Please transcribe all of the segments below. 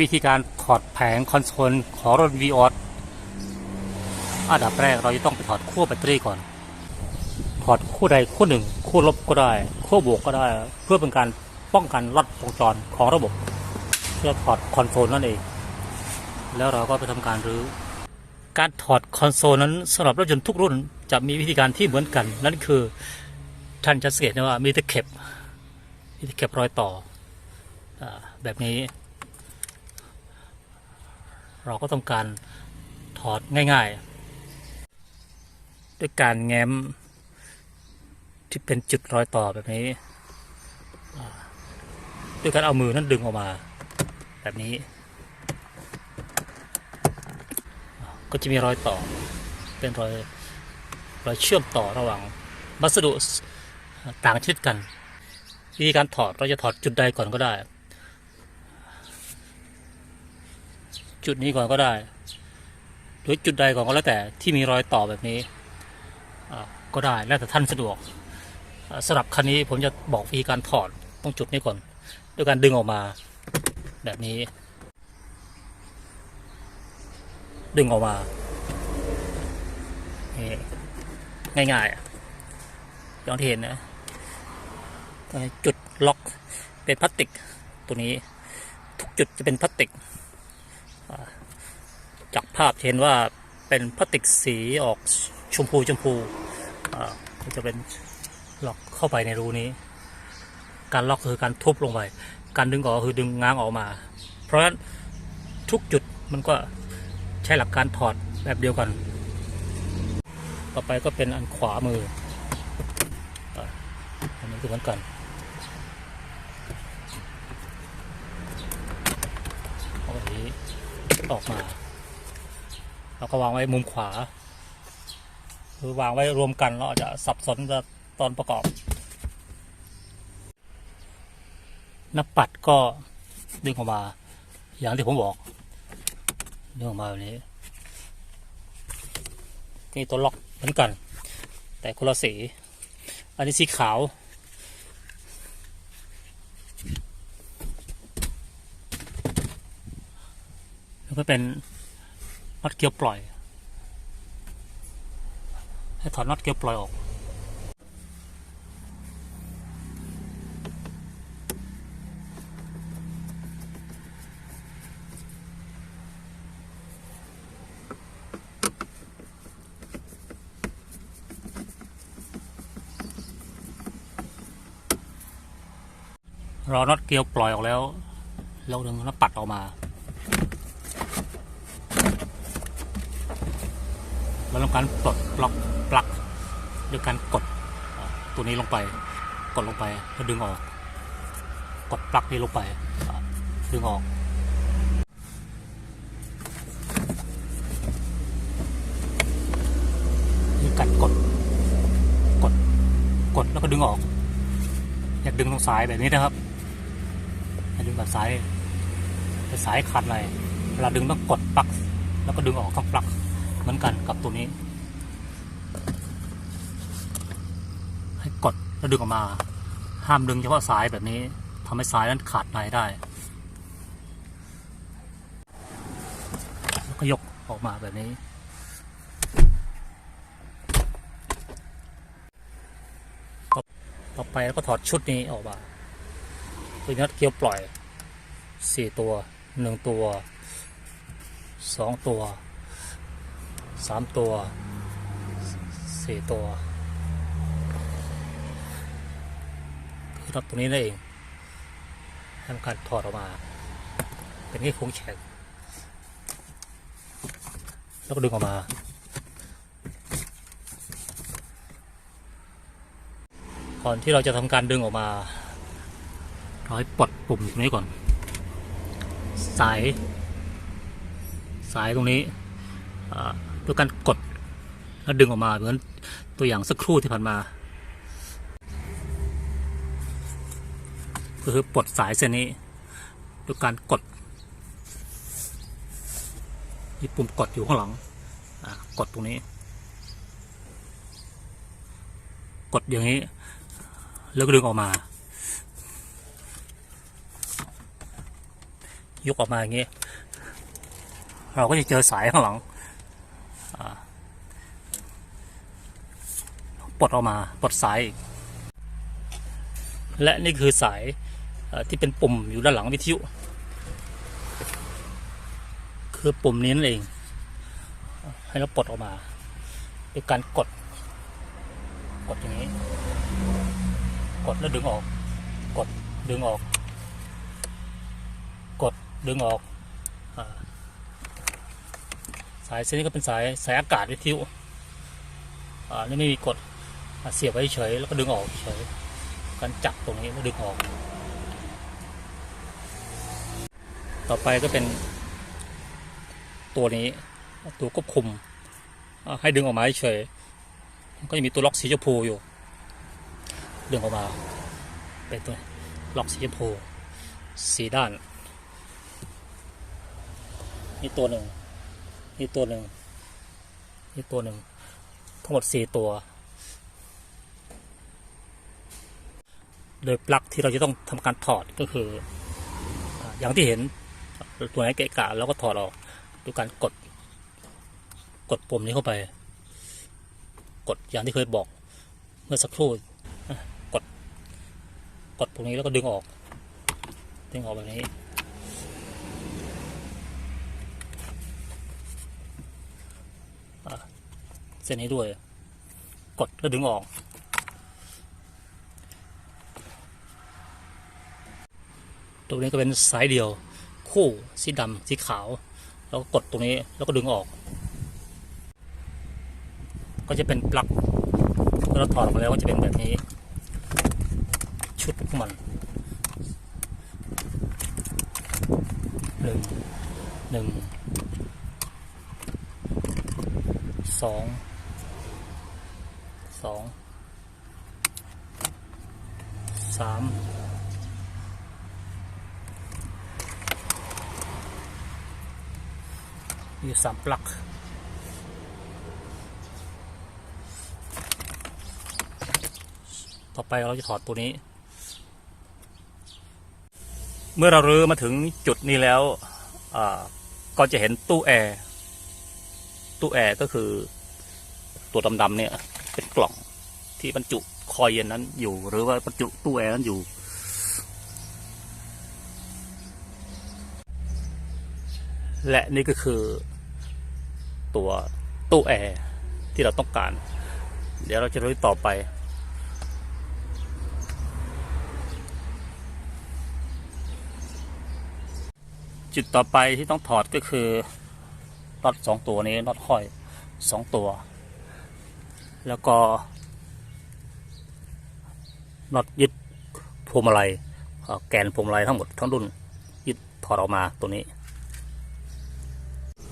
วิธีการถอดแผงคอนโซลของรถ v ีออสอันดับแรกเราจะต้องไปถอดขั้วแบตเตอรี่ก่อน ถอดขั้วใดขั้วหนึ่งขั้วลบก็ได้ขั้วบวกก็ได้ เพื่อเป็นการป้องกันลัดวงจรของระบบเพื่อถอดคอนโซลนั่นเอง แล้วเราก็ไปทำการรื้อ การถอดคอนโซลนั้นสำหรับรถยนต์ทุกรุ่นจะมีวิธีการที่เหมือนกัน นั่นคือ ท่านจะสังเกตได้ว่ามีตะเข็บมีตะเข็บรอยต่ออแบบนี้ เราก็ต้องการถอดง่าย ๆ ด้วยการแง้มที่เป็นจุดรอยต่อแบบนี้ ด้วยการเอามือนั้นดึงออกมา แบบนี้ ก็จะมีรอยต่อเป็นรอยรอยเชื่อมต่อระหว่างวัสดุต่างชนิดกันวิธีการถอดเราจะถอดจุดใดก่อนก็ได้ จุดนี้ก่อนก็ได้ หรือจุดใดก่อนก็แล้วแต่ที่มีรอยต่อแบบนี้ก็ได้แล้วแต่ท่านสะดวกสำหรับคันนี้ผมจะบอกวิธีการถอดตรงจุดนี้ก่อนด้วยการดึงออกมา แบบนี้ ดึงออกมาง่ายๆอย่างที่เห็นนะจุดล็อกเป็นพลาสติกตัวนี้ ทุกจุดจะเป็นพลาสติก จากภาพเห็นว่าเป็นพลาสติกสีออกชมพูชมพูจะเป็นล็อกเข้าไปในรูนี้ การล็อกคือการทุบลงไป การดึงออกคือดึงง้างออกมา เพราะฉะนั้นทุกจุดมันก็ใช้หลักการถอดแบบเดียวกัน ต่อไปก็เป็นอันขวามืออันนี้ก็เหมือนกันเอาแบบนี้ออกมา แล้วก็วางไว้มุมขวา คือวางไว้รวมกันแล้วอาจจะสับสนกับตอนประกอบหน้าปัดก็ดึงออกมา อย่างที่ผมบอกดึงออกมาแบบนี้นี่ตัวล็อกเหมือนกัน แต่คนละสีอันนี้สีขาวแล้วก็เป็น น็อตเกียวปล่อย ให้ถอดน็อตเกียวปล่อยออก รอน็อตเกลียวปล่อยออกแล้ว เราดึงน็อตปัดออกมา เราทำการปลดล็อกปลั๊กด้วยการกดตัวนี้ลงไป กดลงไปแล้วดึงออก กดปลั๊กนี้ลงไปดึงออกนี่การกด กด กดแล้วก็ดึงออก อยากดึงตรงสายแบบนี้นะครับอยากดึงแบบสายสายขาดในเวลาดึงต้องกดปลั๊กแล้วก็ดึงออกต้องปลั๊ก เหมือนกันกับตัวนี้ ให้กดแล้วดึงออกมา ห้ามดึงเฉพาะสายแบบนี้ทำให้สายนั้นขาดในได้แล้วก็ยกออกมาแบบนี้ต่อไปแล้วก็ถอดชุดนี้ออกมาตัวน็อตเกียวปล่อยสี่ตัวหนึ่งตัวสองตัว สามตัวสี่ตัวคือน็อตตัวนี้นั่นเองทำการถอดออกมา เป็นที่โค้งแฉกแล้วก็ดึงออกมาก่อนที่เราจะทำการดึงออกมาเราให้ปลดปุ่มตรงนี้ก่อน สาย สายตรงนี้อ่า ด้วยการกดแล้วดึงออกมาเหมือนตัวอย่างสักครู่ที่ผ่านมาก็คือปลดสายเส้นนี้ด้วยการกดมีปุ่มกดอยู่ข้างหลังกดตรงนี้ กดอย่างนี้ แล้วก็ดึงออกมา ยกออกมาอย่างนี้ เราก็จะเจอสายข้างหลังอ่า ปลดออกมาปลดสาย และนี่คือสายที่เป็นปุ่มอยู่ด้านหลังวิทยุ คือปุ่มนี้นั่นเอง ให้เราปลดออกมาด้วยการกด กดอย่างนี้ กดแล้วดึงออก กดดึงออก กดดึงออกอสายเส้นนี้ก็เป็นสายสายอากาศวิทยุอ่านี่ไม่มีกด เสียบไว้เฉยแล้วก็ดึงออกเฉยการจับตรงนี้แล้วดึงออก ต่อไปก็เป็นตัวนี้ตัวควบคุม ให้ดึงออกมาเฉยก็จะมีตัวล็อกสีชมพูอยู่ ดึงออกมาเป็นตัวล็อกสีชมพูสีด้านนี่ตัวหนึ่งนี่ตัวหนึ่งนี่ตัวหนึ่งทั้งหมดสี่ตัว โดยปลั๊กที่เราจะต้องทำการถอดก็คือ อย่างที่เห็นตัวไหนเกะกะเราก็ถอดออกด้วยการกด กดปุ่มนี้เข้าไป กดอย่างที่เคยบอก เมื่อสักครู่กด กดปุ่มนี้แล้วก็ดึงออก ดึงออกแบบนี้เส้นนี้ด้วย กดแล้วดึงออก ตรงนี้ก็เป็นสายเดียว คู่สีดำสีขาว แล้วก็กดตรงนี้แล้วก็ดึงออก ก็จะเป็นปลั๊กเมื่อเราถอดออกมาแล้วก็จะเป็นแบบนี้ ชุดของมันหนึ่งหนึ่งสองสองสาม มีอยู่สามปลั๊กต่อไปเราจะถอดตัวนี้ เมื่อเรารื้อมาถึงจุดนี้แล้วก็จะเห็นตู้แอร์ตู้แอร์ก็คือตัวดำๆเนี่ย เป็นกล่องที่บรรจุคอยเย็นนั้นอยู่ หรือว่าบรรจุตู้แอร์นั้นอยู่ และนี่ก็คือ ตัวตู้แอร์ที่เราต้องการ เดี๋ยวเราจะรู้ต่อไป จุดต่อไปที่ต้องถอดก็คือน็อตสองตัวนี้น็อตห้อยสองตัว แล้วก็น็อตยึดพวงมาลัยแกนพวงมาลัยทั้งหมดทั้งรุ่นยึดถอดออกมาตัวนี้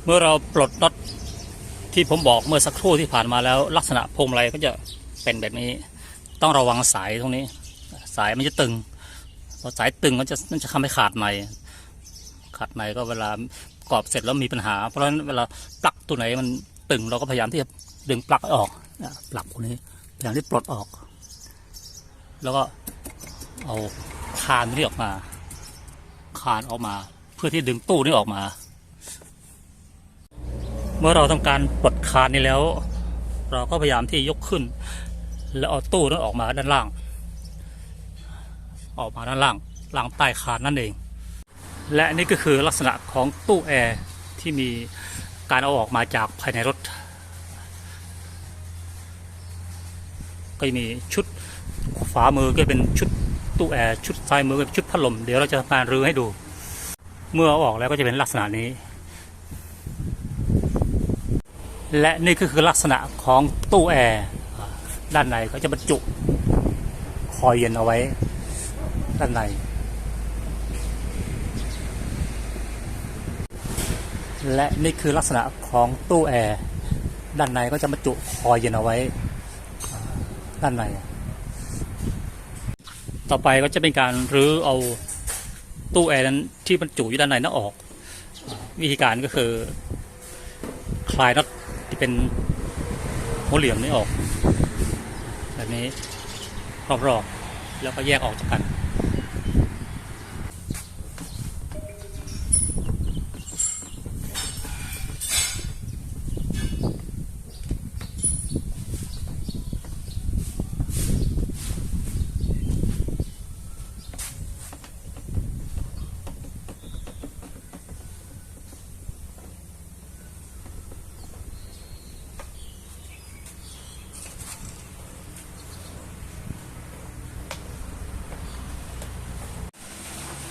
เมื่อเราปลดน็อต ที่ผมบอกเมื่อสักครู่ที่ผ่านมาแล้ว ลักษณะพวงมาลัยก็จะเป็นแบบนี้ ต้องระวังสายตรงนี้ สายมันจะตึงพอสายตึงมันจะมันจะทำให้ขาดใน ขาดในก็เวลากรอบเสร็จแล้วมีปัญหา เพราะฉะนั้นเวลาปลักตัวไหนมันตึงเราก็พยายามที่จะดึงปลักออกปลั๊กตัวนี้พยายามที่ปลดออก แล้วก็เอาคานนี้ออกมา คานออกมา เพื่อที่ดึงตู้นี้ออกมา เมื่อเราทำการปลดคานนี้แล้ว เราก็พยายามที่ยกขึ้น แล้วเอาตู้นั้นออกมาด้านล่าง ออกมาด้านล่างล่างใต้คานนั่นเอง และนี่ก็คือลักษณะของตู้แอร์ที่มีการเอาออกมาจากภายในรถ ก็มีชุดขวามือก็เป็นชุดตู้แอร์ชุดซ้ายมือก็เป็นชุดพัดลมเดี๋ยวเราจะทำการรื้อให้ดู เมื่อออกแล้วก็จะเป็นลักษณะนี้ และนี่ก็คือลักษณะของตู้แอร์ด้านในก็จะบรรจุคอยเย็นเอาไว้ ด้านใน และนี่คือลักษณะของตู้แอร์ด้านในก็จะบรรจุคอยเย็นเอาไว้ ด้านใน ต่อไปก็จะเป็นการรื้อเอาตู้แอร์นั้นที่บรรจุอยู่ด้านในนั้นออก วิธีการก็คือคลายน็อต เป็นหัวเหลี่ยมนี้ออก แบบนี้รอบๆ แล้วก็แยกออกจากกัน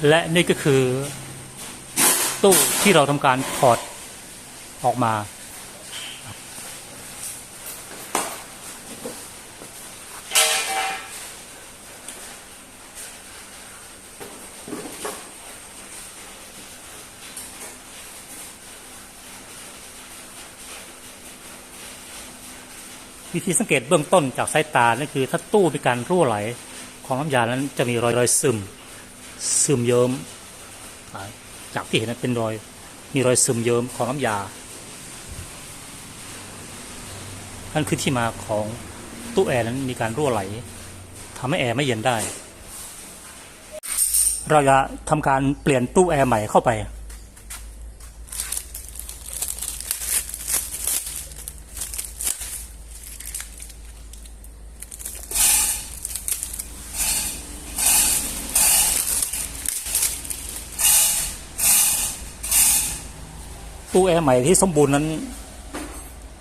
และนี่ก็คือตู้ที่เราทำการถอดออกมา วิธีสังเกตเบื้องต้นจากสายตานั่นคือถ้าตู้มีการรั่วไหล ของน้ำยานั้นจะมีรอยรอยซึม ซึมเยิ้มจากที่เห็นนั้นเป็นรอย มีรอยซึมเยิ้มของน้ำยา นั่นคือที่มาของตู้แอร์นั้นมีการรั่วไหลทำให้แอร์ไม่เย็นได้ เราจะทำการเปลี่ยนตู้แอร์ใหม่เข้าไป หม่ที่สมบูรณ์นั้น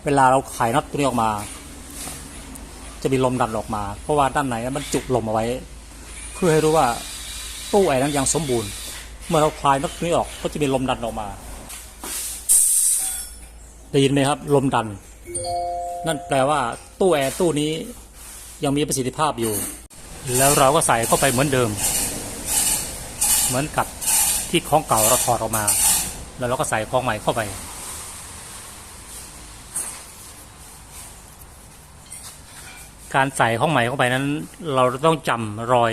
เวลาเราขายน็อตตัวนี้ออกมา จะมีลมดันออกมา เพราะว่าด้านในมันจุลมเอาไว้ เพื่อให้รู้ว่าตู้แอร์นั้นยังสมบูรณ์ เมื่อเราคลายน็อตตัวนี้ออกก็จะมีลมดันออกมา ได้ยินไหมครับ ลมดัน นั่นแปลว่าตู้แอร์ตู้นี้ยังมีประสิทธิภาพอยู่ แล้วเราก็ใส่เข้าไปเหมือนเดิม เหมือนกับที่ของเก่าเราถอดออกมา แล้วเราก็ใส่ของใหม่เข้าไป การใส่ของใหม่เข้าไปนั้น เราต้องจำรอย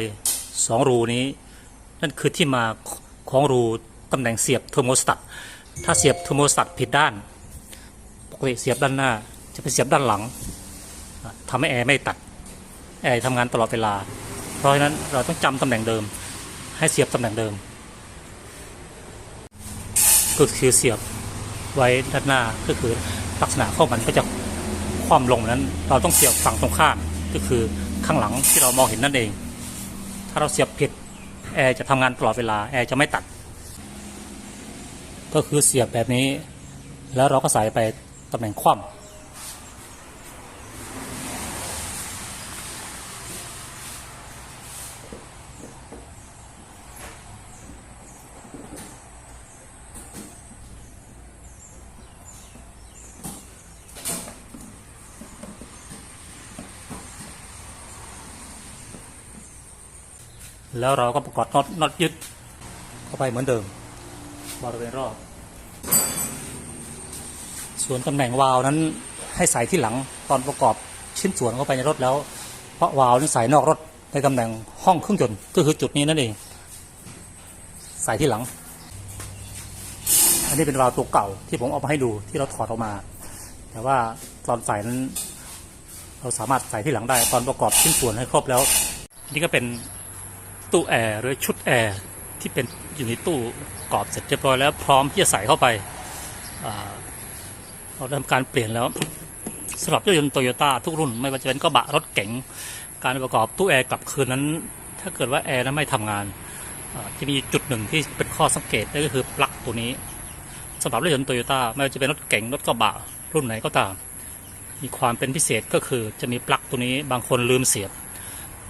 สองรูนี้ นั่นคือที่มาของรูตำแหน่งเสียบเทอร์โมสตัตถ้าเสียบเทอร์โมสตัตผิดด้านปกติเสียบด้านหน้า จะไปเสียบด้านหลังทำให้แอร์ไม่ตัดแอร์ทำงานตลอดเวลา เพราะฉะนั้นเราต้องจำตำแหน่งเดิม ให้เสียบตำแหน่งเดิม ก็คือเสียบไว้ด้านหน้าก็คือลักษณะข้อมันก็จะ คว่ำลงนั้น เราต้องเสียบฝั่งตรงข้ามก็คือข้างหลังที่เรามองเห็นนั่นเอง ถ้าเราเสียบผิดแอร์จะทำงานตลอดเวลาแอร์จะไม่ตัด ก็คือเสียบแบบนี้ แล้วเราก็ใส่ไปตำแหน่งคว่ำ แล้วเราก็ประกอบน็อตน็อตยึดเข้าไปเหมือนเดิมบริเวณรอบ ส่วนตำแหน่งวาล์วนั้นให้ใส่ที่หลังตอนประกอบชิ้นส่วนเข้าไปในรถแล้ว เพราะวาล์วนั้นใส่นอกรถในตำแหน่งห้องเครื่องยนต์ก็คือจุดนี้นั่นเอง ใส่ที่หลัง อันนี้เป็นวาล์วตัวเก่าที่ผมเอามาให้ดูที่เราถอดออกมา แต่ว่าตอนใส่นั้น เราสามารถใส่ที่หลังได้ตอนประกอบชิ้นส่วนให้ครบแล้ว นี่ก็เป็น ตู้แอร์หรือชุดแอร์ที่เป็นอยู่ในตู้ปรอบเสร็จเรียบร้อยแล้วพร้อมที่จะใส่เข้าไปเราทำการเปลี่ยนแล้วสำหรับรถยนต์โตโยต้าทุกรุ่นไม่ว่าจะเป็นกระบะรถเก๋งการประกอบตู้แอร์กลับคืนนั้น ถ้าเกิดว่าแอร์นั้นไม่ทำงานจะมีจุดหนึ่งที่เป็นข้อสังเกตนั่นก็คือปลั๊กตัวนี้สำหรับรถยนต์โตโยต้าไม่ว่าจะเป็นรถเก๋งรถกระบะรุ่นไหนก็ตาม มีความเป็นพิเศษก็คือจะมีปลั๊กตัวนี้บางคนลืมเสียบ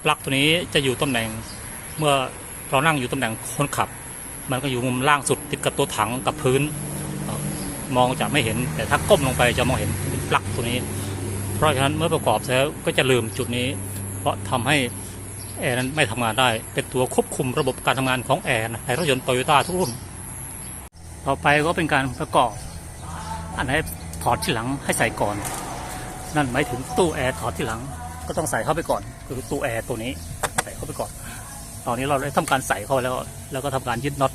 ปลั๊กตัวนี้จะอยู่ตำแหน่ง เมื่อเรานั่งอยู่ตำแหน่งคนขับ มันก็อยู่มุมล่างสุดติดกับตัวถังกับพื้น มองจะไม่เห็นแต่ถ้าก้มลงไปจะมองเห็นปลั๊กตัวนี้ เพราะฉะนั้นเมื่อประกอบแล้วก็จะลืมจุดนี้ เพราะทำให้แอร์นั้นไม่ทำงานได้ เป็นตัวควบคุมระบบการทำงานของแอร์ในรถยนต์โตโยต้าทุกรุ่น ต่อไปก็เป็นการประกอบ อันไหนถอดที่หลังให้ใส่ก่อน นั่นหมายถึงตู้แอร์ถอดที่หลัง ก็ต้องใส่เข้าไปก่อน คือตู้แอร์ตัวนี้ใส่เข้าไปก่อน ตอนนี้เราได้ทำการใส่เข้าไปแล้ว แล้วก็ทำการยึดน็อต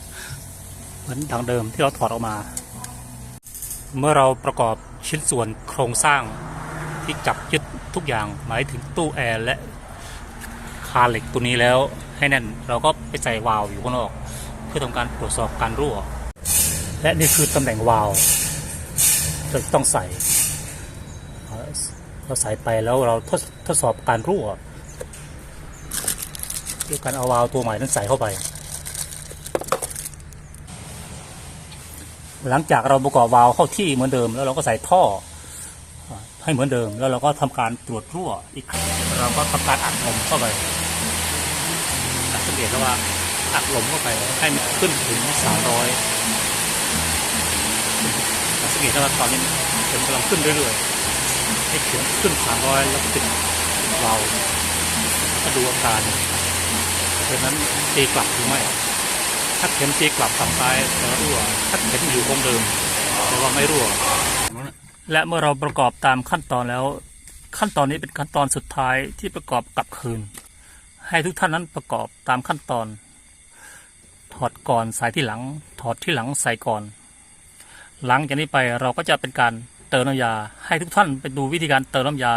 เหมือนดังเดิมที่เราถอดออกมา เมื่อเราประกอบชิ้นส่วนโครงสร้างที่จับยึดทุกอย่างหมายถึงตู้แอร์และคาเหล็กตัวนี้แล้วให้แน่นเราก็ไปใส่วาล์วอยู่ข้างนอก เพื่อทำการตรวจสอบการรั่ว และนี่คือตำแหน่งวาล์วเราต้องใส่เราใส่ไปแล้วเราทดทดสอบการรั่ว ด้วยการเอาวาล์วตัวใหม่นั้นใส่เข้าไป หลังจากเราประกอบวาล์วเข้าที่เหมือนเดิม แล้วเราก็ใส่ท่อให้เหมือนเดิม แล้วเราก็ทำการตรวจรั่วอีกเราก็ทำการอัดลมเข้าไปสังเกตวว่าอัดลมเข้าไปให้มันขึ้นถึงสามร้อยสังเกตว่าตอนนี้เข็มกำลังขึ้นเรื่อยๆให้เข็มขึ้นสามร้อยแล้วก็ติดเราก็ดูอาการ เพราะฉะนั้นตีกลับหรือไม่ถ้าเข็มตีกลับฝั่งซ้ายจะรั่วถ้าเข็มอยู่คงเดิมแต่ว่าไม่รั่ว และเมื่อเราประกอบตามขั้นตอนแล้ว ขั้นตอนนี้เป็นขั้นตอนสุดท้ายที่ประกอบกลับคืน ให้ทุกท่านนั้นประกอบตามขั้นตอน ถอดก่อนใส่ที่หลัง ถอดที่หลังใส่ก่อน หลังจากนี้ไปเราก็จะเป็นการเติมน้ำยา ให้ทุกท่านไปดูวิธีการเติมน้ำยา